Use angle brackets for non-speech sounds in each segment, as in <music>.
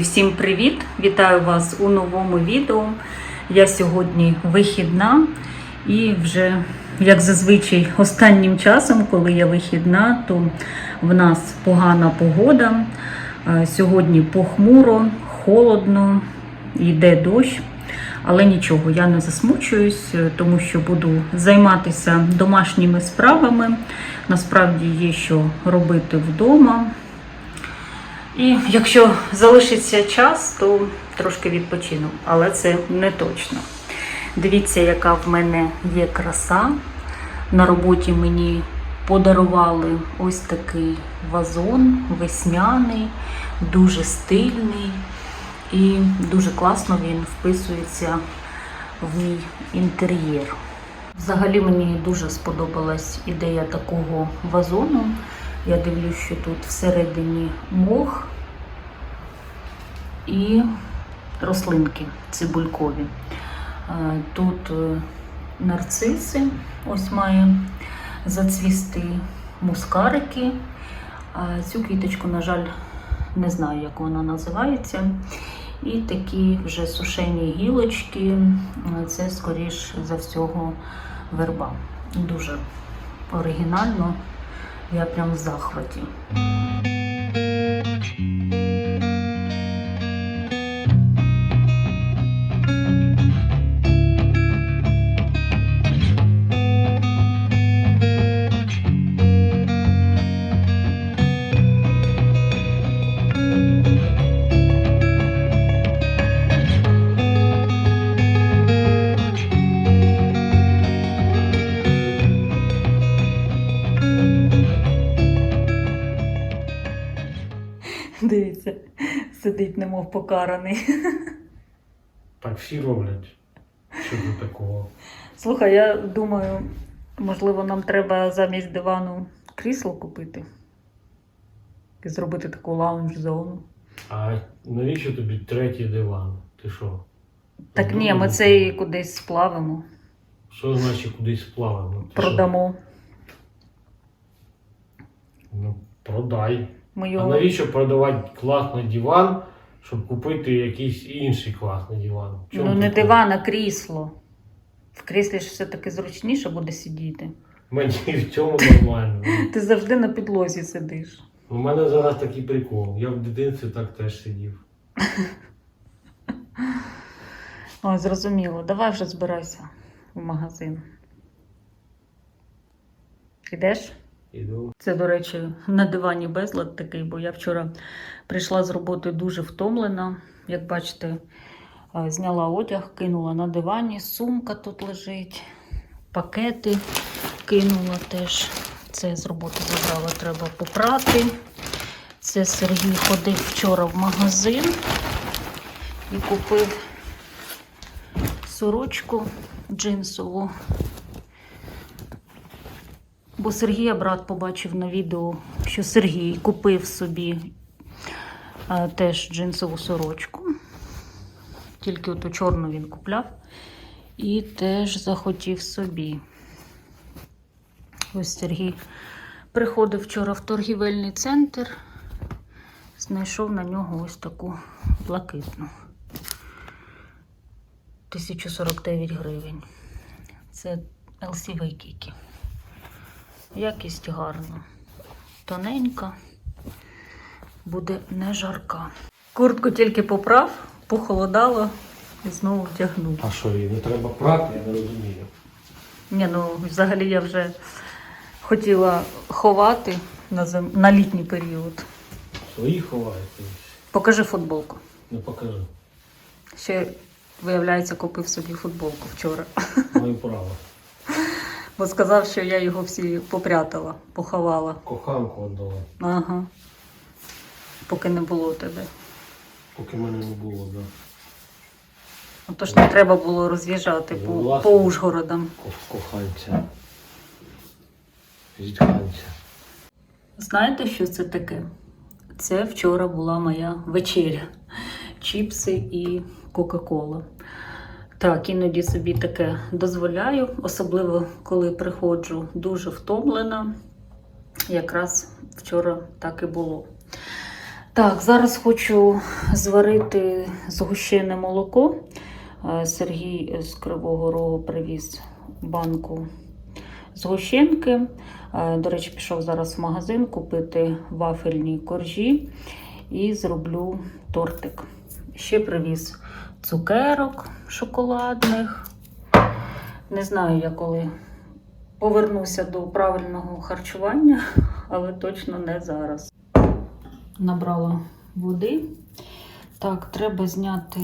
Всім привіт! Вітаю вас у новому відео. Я сьогодні вихідна і вже, як зазвичай, останнім часом, коли я вихідна, то в нас погана погода. Е, Сьогодні похмуро, холодно, йде дощ. Але нічого, я не засмучуюсь, е, тому що буду займатися домашніми справами. Насправді є що робити вдома. І якщо залишиться час, то трошки відпочину, але це не точно. Дивіться, яка в мене є краса. На роботі мені подарували ось такий вазон весняний, дуже стильний і дуже класно він вписується в мій інтер'єр. Взагалі мені дуже сподобалась ідея такого вазону. Я дивлюсь, що тут всередині мох і рослинки цибулькові. Е, Тут е, нарциси, ось має зацвісти мускарики. Цю квіточку, на жаль, не знаю, як вона називається. І такі вже сушені гілочки. Е, Це, скоріш за всього, верба. Дуже оригінально. Я прям в захваті. Покараний. Так всі роблять. Що до такого? Слухай, я думаю, можливо, нам треба замість дивану крісло купити і зробити таку лаунж-зону. А навіщо тобі третій диван? Ти що? Так ні, ми цей кудись сплавимо, Що значить кудись сплавимо? Ти продамо. що? Ну, продай. Ми А навіщо продавати класний диван, щоб купити якийсь інший класний диван? В чому ну не прикол? диван, а крісло. В кріслі ж все-таки зручніше буде сидіти. Мені в цьому нормально. <laughs> Ти завжди на підлозі сидиш. У мене зараз такий прикол. Я в дитинстві так теж сидів. <laughs> Ой, зрозуміло. Давай вже збирайся в магазин. Ідеш? Іду. Це, до речі, на дивані безлад такий, бо я вчора прийшла з роботи дуже втомлена. Як бачите, зняла одяг, кинула на дивані, сумка тут лежить, пакети кинула теж. Це з роботи забрала, треба попрати. Це Сергій ходив вчора в магазин і купив сорочку джинсову. Бо Сергія брат побачив на відео, що Сергій купив собі е, теж джинсову сорочку. Тільки оту чорну він купляв. І теж захотів собі. Ось Сергій приходив вчора в торгівельний центр, знайшов на нього ось таку блакитну. 1049 гривень. Це LCV Kiki. Якість гарна. Тоненька, буде не жарка. Куртку тільки поправ, похолодало і знову вдягнув. А що її? Не треба прати, я не розумію. Ні, ну взагалі я вже хотіла ховати на, зим... на літній період. Свої ховаєте. Покажи футболку. Не покажу. Ще, виявляється, купив собі футболку вчора. Моє право. Бо сказав, що я його всі попрятала, поховала. Коханку віддала. Ага. Поки не було тебе. Поки мене не було, да. Отож не треба було роз'їжджати Ну, по, власне. по Ужгородам. Ко- Коханця. Зітханця. Знаєте, що це таке? Це вчора була моя вечеря. Чіпси і Кока-Кола. Так, іноді собі таке дозволяю, особливо коли приходжу дуже втомлена. Якраз вчора так і було. Так, зараз хочу зварити згущене молоко. Е, Сергій з Кривого Рогу привіз банку згущенки. Е, До речі, пішов зараз в магазин купити вафельні коржі і зроблю тортик. Ще привіз цукерок шоколадних. Не знаю, я коли повернуся до правильного харчування, але точно не зараз. Набрала води. Так, треба зняти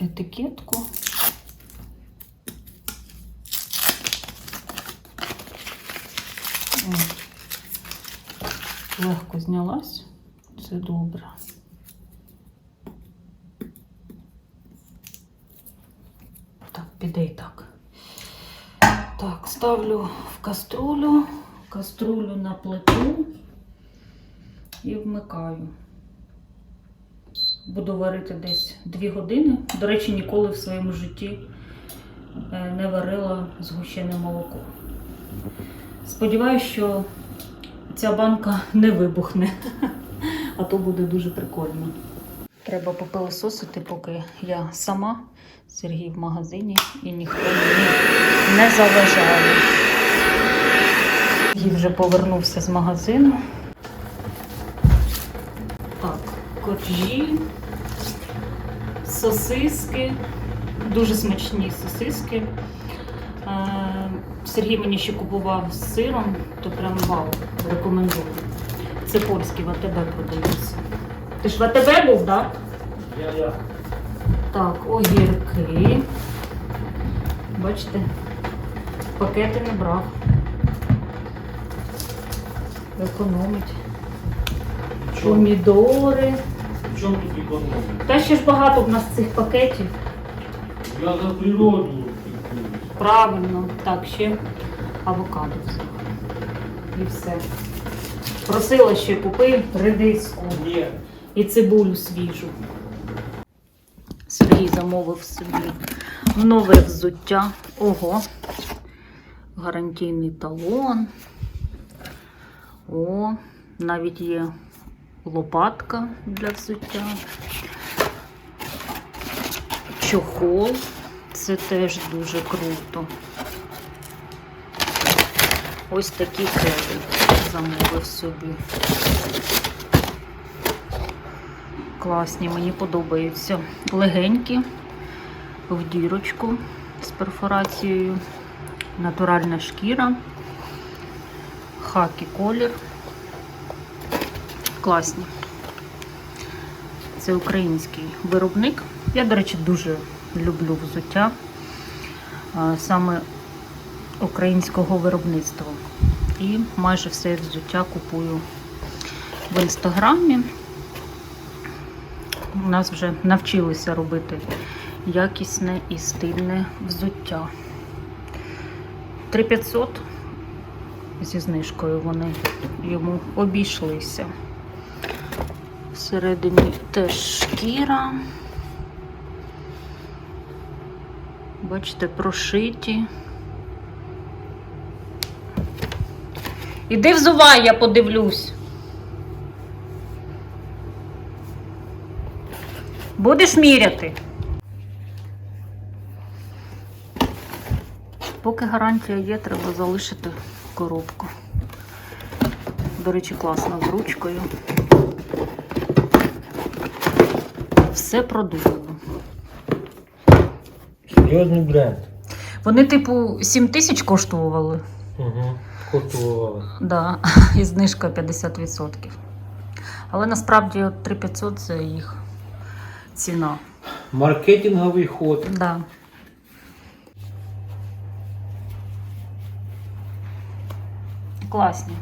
етикетку. Легко знялась. Це добре. Так, піде і так. Так, ставлю в каструлю, каструлю на плиту і вмикаю. Буду варити десь 2 години. До речі, ніколи в своєму житті е, не варила згущене молоко. Сподіваюся, що ця банка не вибухне, <laughs> а то буде дуже прикольно. Треба попилососити, поки я сама, Сергій в магазині, і ніхто мені не заважає. Сергій вже повернувся з магазину. Так, коржі, сосиски, дуже смачні сосиски. Е, Сергій мені ще купував з сиром, то прям вау, рекомендую. Це польський в АТБ продається. Ти ж в АТБ був, так? Я, я. Так, огірки. Бачите, пакети не брав. Економить. Чому? Помідори. В чому тут економія? Та ще ж багато в нас цих пакетів. Я за природу. Правильно. Так, ще авокадо. І все. Просила ще купи редиску Ні. І цибулю свіжу. Сергій замовив собі нове взуття. Ого. Гарантійний талон. О, навіть є лопатка для взуття. Чохол. Це теж дуже круто. Ось такі кеди замовив собі. Класні, мені подобаються. Легенькі, в дірочку з перфорацією, натуральна шкіра, хакі колір. Класні. Це український виробник. Я, до речі, дуже люблю взуття саме українського виробництва. І майже все взуття купую в інстаграмі. У нас вже навчилися робити якісне і стильне взуття. 3500 зі знижкою вони йому обійшлися. Всередині теж шкіра. Бачите, прошиті. Іди взувай, я подивлюсь. Будеш міряти? Поки гарантія є, треба залишити коробку. До речі, класно з ручкою. Все продумано. Серйозний бренд. Вони, типу, 7 тисяч коштували. Угу. Коштувало. Да, <laughs> і знижка 50%. Але насправді 3500 це їх ціна. Маркетинговий ход. Да. Класні.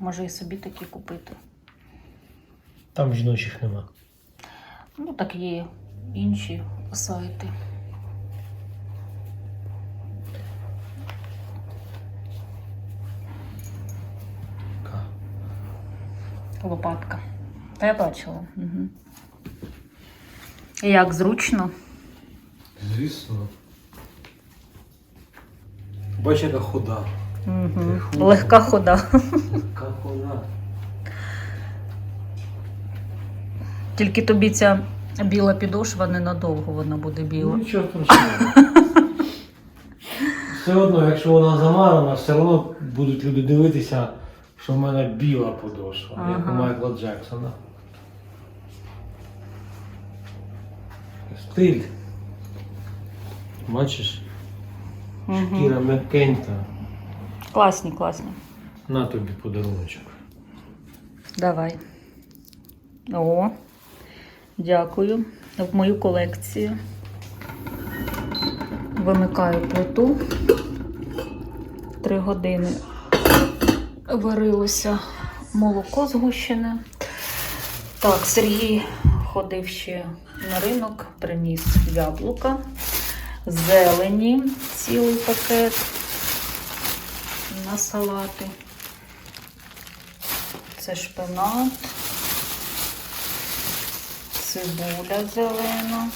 Може і собі такі купити. Там жіночих нема. Ну, так є інші сайти. Лопатка. Та я бачила. Угу. Як зручно. Звісно. Бач, яка хода. Угу. Легка хода. Така хода. Тільки тобі ця біла підошва ненадовго вона буде біла. Ну, Нічого страшного. Все одно, якщо вона замарана, все одно будуть люди дивитися, що в мене біла подошва, як у Майкла Джексона. Стиль. Бачиш, Мгм. шкіра м'якенька. Класні, класні. На тобі подаруночок. Давай. О, дякую. В мою колекцію. Вимикаю плиту. Три години варилося молоко згущене. Так, Сергій ходив ще на ринок, приніс яблука, зелені, цілий пакет на салати. Це шпинат, цибуля зелена,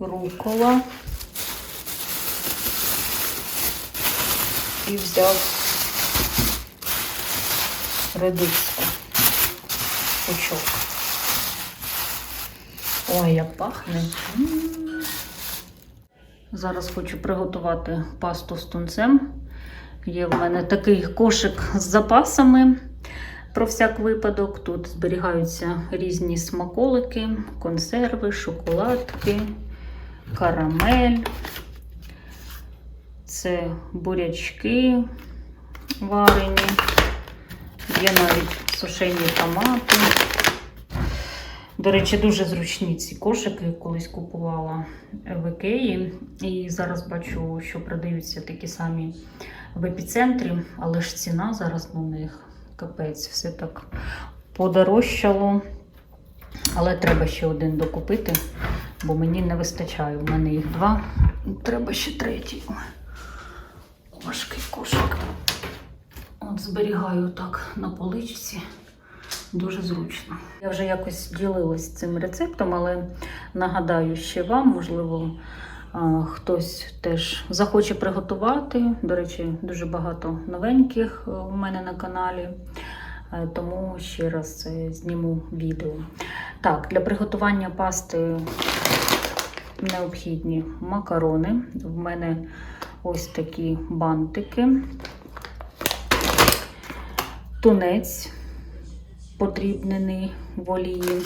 рукола. І взяв редиску, пучок. Ой, як пахне. Зараз хочу приготувати пасту з тунцем. Є в мене такий кошик з запасами. Про всяк випадок. Тут зберігаються різні смаколики, консерви, шоколадки, карамель. Це бурячки варені. Є навіть сушені томати. До речі, дуже зручні ці кошики, колись купувала в Ікеї. І зараз бачу, що продаються такі самі в епіцентрі, але ж ціна зараз на них капець, все так подорожчало. Але треба ще один докупити, бо мені не вистачає. У мене їх два. Треба ще третій. Важкий кошик. От зберігаю так на поличці. Дуже зручно. Я вже якось ділилась цим рецептом, але нагадаю ще вам, можливо, хтось теж захоче приготувати. До речі, дуже багато новеньких е, у мене на каналі. Е, Тому ще раз е, зніму відео. Так, для приготування пасти необхідні макарони. В мене ось такі бантики. Тунець подрібнений в олії,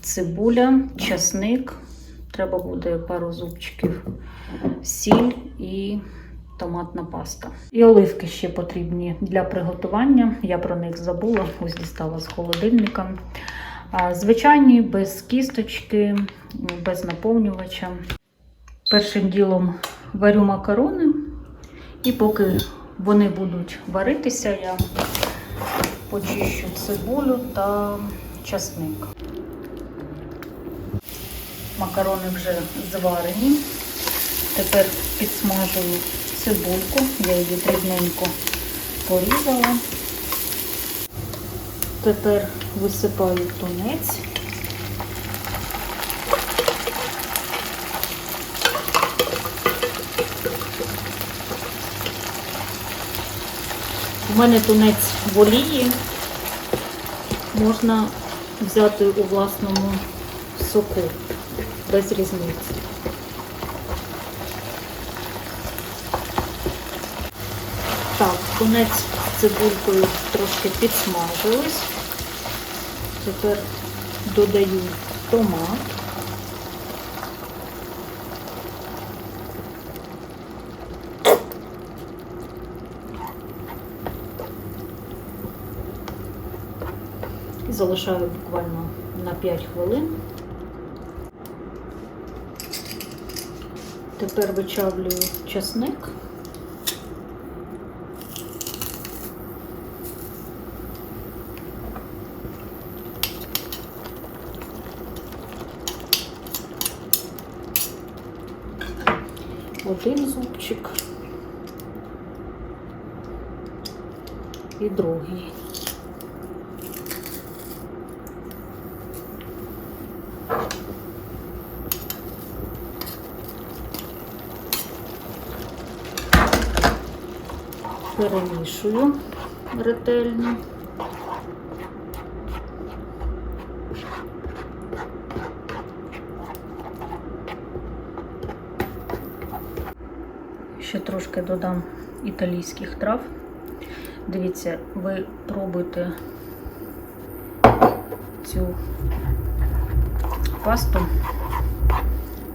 цибуля, часник. Треба буде пару зубчиків, сіль і томатна паста. І оливки ще потрібні для приготування. Я про них забула, ось дістала з холодильника. Звичайні, без кісточки, без наповнювача. Першим ділом варю макарони, і поки вони будуть варитися, я почищу цибулю та часник. Макарони вже зварені. Тепер підсмажую цибульку, я її дрібненько порізала. Тепер висипаю тунець. У мене тунець в. Можна взяти у власному соку без різниці. Так, тунець цибулькою трошки підсмажились. Тепер додаю томат. Залишаю буквально на 5 хвилин. Тепер вичавлюю часник. Один зубчик Перемішую ретельно. Ще трошки додам італійських трав. Дивіться, ви пробуйте цю пасту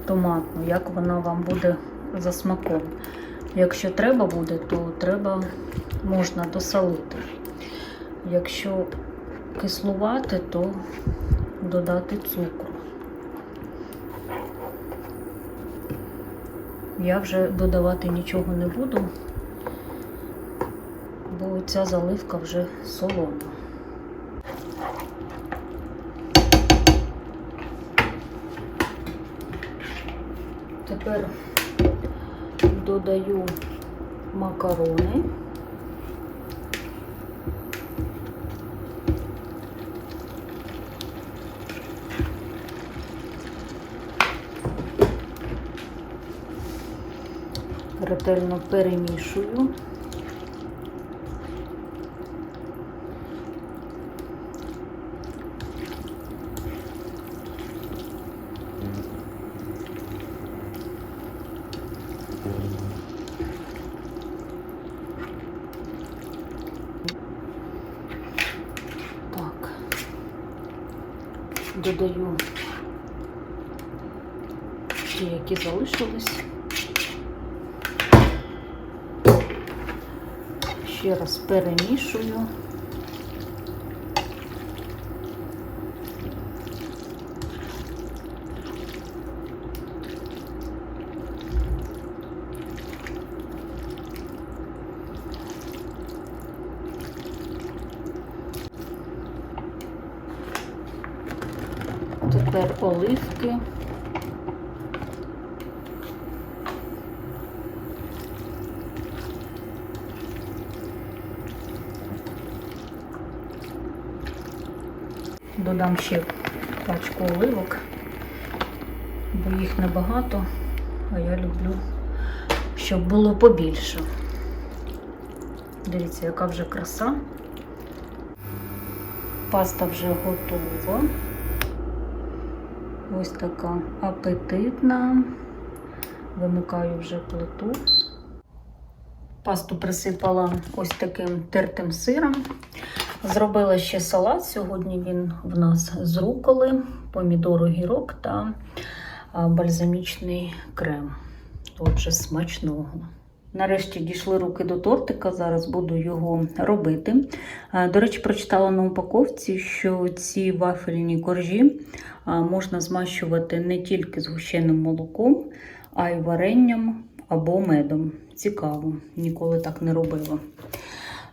томатну, як вона вам буде за смаком. Якщо треба буде, то треба можна досолити. Якщо кислувати, то додати цукру. Я вже додавати нічого не буду, бо ця заливка вже солона. Тепер додаю макарони. Ретельно перемішую. Так. Додаю ті, які залишились. Ще раз перемішую. Тепер оливки. Додам ще пачку оливок, бо їх небагато, а я люблю, щоб було побільше. Дивіться, яка вже краса. Паста вже готова. Ось така апетитна. Вимикаю вже плиту. Пасту присипала ось таким тертим сиром. Зробила ще салат. Сьогодні він в нас з руколи, помідор, огірок та бальзамічний крем. Отже, смачного. Нарешті дійшли руки до тортика, зараз буду його робити. До речі, прочитала на упаковці, що ці вафельні коржі можна змащувати не тільки згущеним молоком, а й варенням або медом. Цікаво, ніколи так не робила.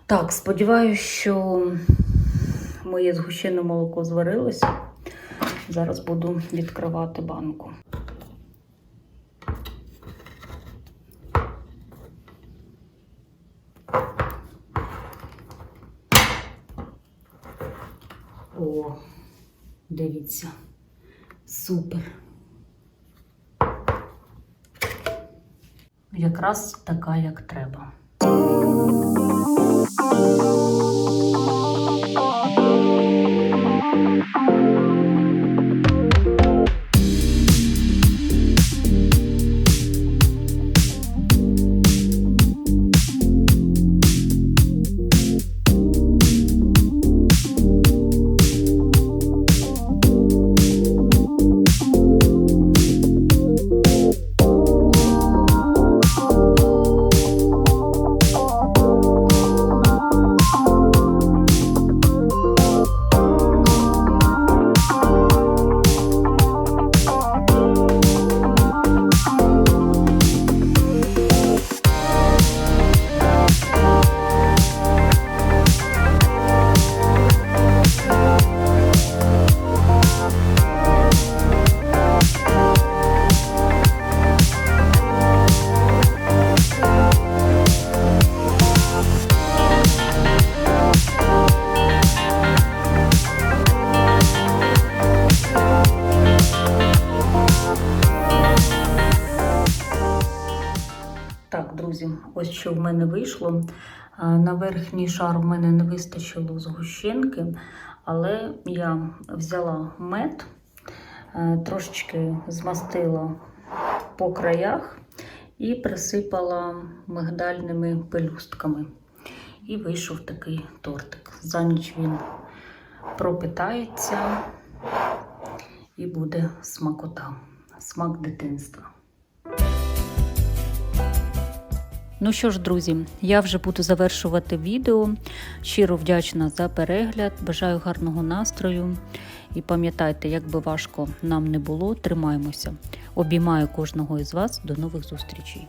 Так, сподіваюся, що моє згущене молоко зварилося. Зараз буду відкривати банку. О, дивіться. Супер. Якраз така, як треба. Так, друзі, вийшло. На верхній шар в мене не вистачило згущенки, але я взяла мед, е, трошечки змастила по краях і присипала мигдальними пелюстками. І вийшов такий тортик. За ніч він пропитається і буде смакота, смак дитинства. Ну що ж, друзі, я вже буду завершувати відео. Щиро вдячна за перегляд. Бажаю гарного настрою. І пам'ятайте, як би важко нам не було, тримаємося. Обіймаю кожного із вас. До нових зустрічей.